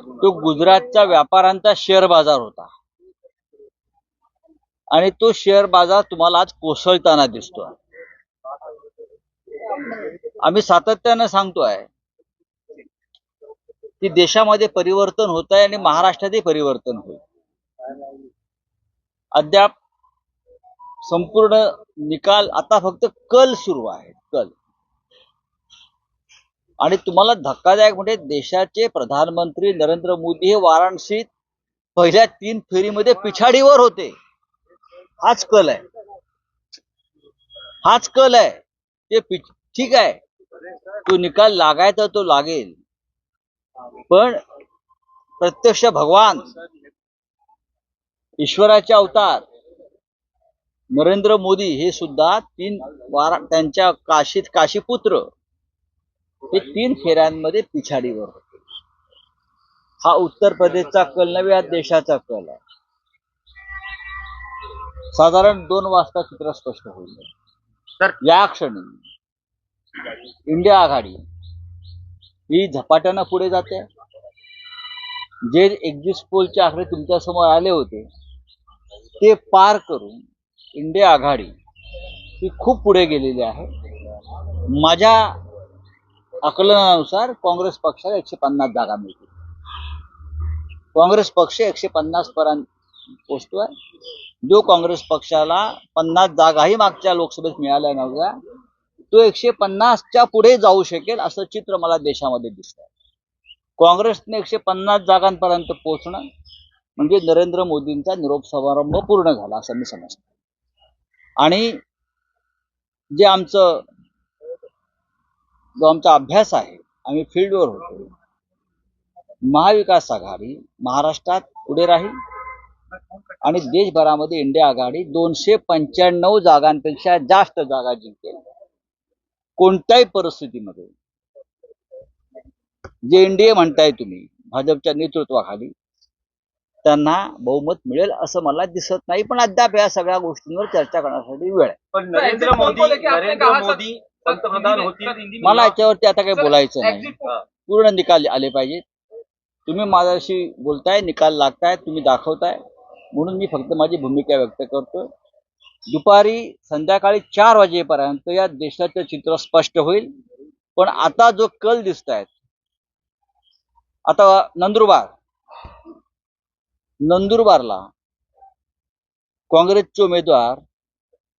तो गुजरातचा व्यापाऱ्यांचा शेअर बाजार होता. आणि तो शेअर बाजार तुम्हाला आज कोसळताना दिसतोय. आम्ही सातत्यानं सांगतोय की देशामध्ये परिवर्तन होत आहे आणि महाराष्ट्रातही परिवर्तन होईल. अद्याप संपूर्ण निकाल आता फक्त कल सुरू आहे कल. आणि तुम्हाला धक्कादायक म्हणजे देशाचे प्रधानमंत्री नरेंद्र मोदी हे वाराणसीत पहिल्या तीन फेरीमध्ये पिछाडीवर होते. हाच कल आहे. हाच कल आहे. ते ठीक आहे. तो निकाल लागायचा तो लागेल. पण प्रत्यक्ष भगवान ईश्वराचे अवतार नरेंद्र मोदी हे सुद्धा तीन वारा त्यांच्या काशीत काशीपुत्र हे तीन फेऱ्यांमध्ये पिछाडीवर होते. हा उत्तर प्रदेशचा कल नव्हे हा देशाचा कल आहे. साधारण दोन वाजता चित्र स्पष्ट होईल. तर या क्षणी इंडिया आघाडी ही झपाट्यानं पुढे जाते. जे एक्झिट पोलचे आकडे तुमच्यासमोर आले होते ते पार करून इंडिया आघाडी ही खूप पुढे गेलेली आहे. माझ्या आकलनानुसार काँग्रेस पक्षाला एकशे पन्नास जागा मिळतील. काँग्रेस पक्ष एकशे पन्नास पर्यंत पोचतोय. जो काँग्रेस पक्षाला पन्नास जागाही मागच्या लोकसभेत मिळाल्या नव्हत्या तो एकशे पन्नासच्या पुढे जाऊ शकेल असं चित्र मला देशामध्ये दिसत आहे काँग्रेसने एकशे पन्नास जागांपर्यंत पोहोचणं म्हणजे नरेंद्र मोदींचा निरोप समारंभ पूर्ण झाला असं मी समजतो. आणि जे आमचं जो आमचा अभ्यास आहे आम्ही फील्डवर होतो. महाविकास आघाडी महाराष्ट्रात पुढे राहील आणि देशभरामध्ये इंडिया आघाडी दोनशे पंच्याण्णव जागांपेक्षा जास्त जागा जिंकेल. कोणत्याही परिस्थितीमध्ये. जे एनडीए म्हणताय तुम्ही भाजपच्या नेतृत्वाखाली त्यांना बहुमत मिळेल असं मला दिसत नाही पण अद्याप या सगळ्या गोष्टींवर चर्चा करण्यासाठी वेळ आहे. पण नरेंद्र मोदी नरेंद्र मोदी पंतप्रधान होतील. मला याच्यावरती आता काही बोलायचं नाही. पूर्ण निकाल आले पाहिजेत तुम्ही माझ्याशी बोलताय निकाल लागताय तुम्ही दाखवताय. म्हणून मी फक्त माझी भूमिका व्यक्त करतोय. दुपारी संध्याकाळी चार वाजेपर्यंत या देशाचं चित्र स्पष्ट होईल. पण आता जो कल दिसत आहेत आता नंदुरबार. नंदुरबारला काँग्रेसचे उमेदवार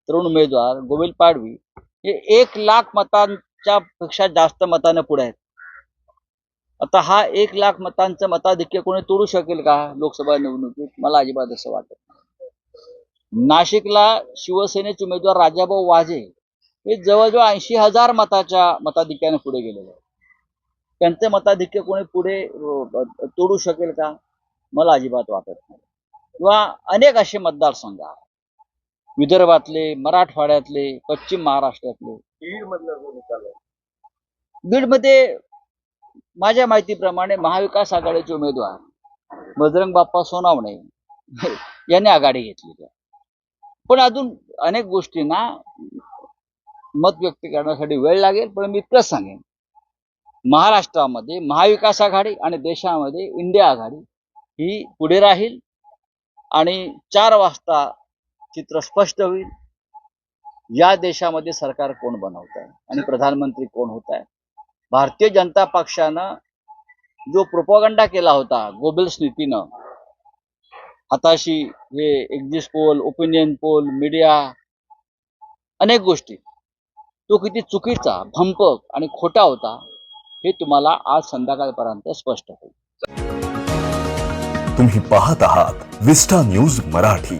तरुण उमेदवार गोविंद पाडवी हे एक लाख मतांच्या पेक्षा जास्त मतानं पुढे आहेत. आता हा एक लाख मतांचं मताधिक्य कोणी तोडू शकेल का लोकसभा निवडणुकीत? मला अजिबात असं वाटत नाही. नाशिकला शिवसेनेचे उमेदवार राजाभाऊ वाजे हे जवळजवळ ऐंशी हजार मताच्या मताधिक्याने पुढे गेलेले आहेत. त्यांचं मताधिक्य कोणी पुढे तोडू शकेल का? मला अजिबात वाटत नाही. किंवा अनेक असे मतदारसंघ आहेत. विदर्भातले मराठवाड्यातले पश्चिम महाराष्ट्रातले. बीडमध्ये माझ्या माहितीप्रमाणे महाविकास आघाडीचे उमेदवार बजरंग बाप्पा सोनावणे यांनी आघाडी घेतलेली आहे. पण अजून अनेक गोष्टींना मत व्यक्त करण्यासाठी वेळ लागेल पण मी इतकंच सांगेन. महाराष्ट्रामध्ये महाविकास आघाडी आणि देशामध्ये इंडिया आघाडी ही पुढे राहील आणि चार वाजता चित्र स्पष्ट होईल. या देशामध्ये सरकार कोण बनवत आहे? आणि प्रधानमंत्री कोण होत आहे? भारतीय जनता पक्षानं जो प्रोपोगंडा केला होता गोबेल्स नीतीनं हाताशी हे exit poll opinion poll media अनेक गोष्टी तो किती चुकीचा भंपक आणि खोटा होता हे तुम्हाला आज संध्याकाळपर्यंत स्पष्ट होईल. तुम्ही पाहत आहात विस्टा न्यूज मराठी.